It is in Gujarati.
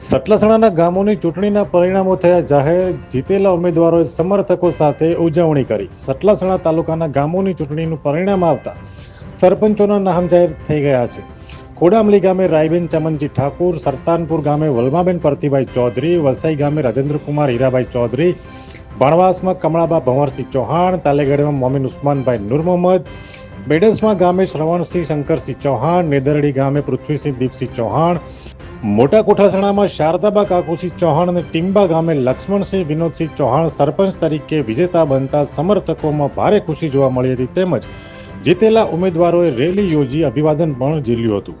સટલાસણાના ગામોની ચૂંટણીના પરિણામો થયા જાહેર, જીતેલા ઉમેદવારોએ સમર્થકો સાથે ઉજવણી કરી. સટલાસણા તાલુકાના ગામોની ચૂંટણીનું પરિણામ આવતા સરપંચોના નામ જાહેર થઈ ગયા છે. ખોડામલી ગામે રાયબેન ચમનજી ઠાકુર, સરતાનપુર ગામે વલમાબેન પરતીભાઈ ચૌધરી, વસાઈ ગામે રાજેન્દ્રકુમાર હીરાભાઈ ચૌધરી, બણવાસમાં કમળાબા ભંવરસિંહ ચૌહાણ, તાલેગઢમાં મોમીન ઉસ્માનભાઈ નૂર મોહમ્મદ બેડસમાં ગામે શ્રવણસિંહ શંકરસિંહ ચૌહાણ, નેદરડી ગામે પૃથ્વીસિંહ દીપસિંહ ચૌહાણ મોટા કોઠાસણામાં શારદાબા કાકુસિંહ ચૌહાણ અને ટીંબા ગામે લક્ષ્મણસિંહ વિનોદસિંહ ચૌહાણ સરપંચ તરીકે વિજેતા બનતા સમર્થકોમાં ભારે ખુશી જોવા મળી હતી તેમજ જીતેલા ઉમેદવારોએ રેલી યોજી અભિવાદન પણ ઝીલ્યું હતું.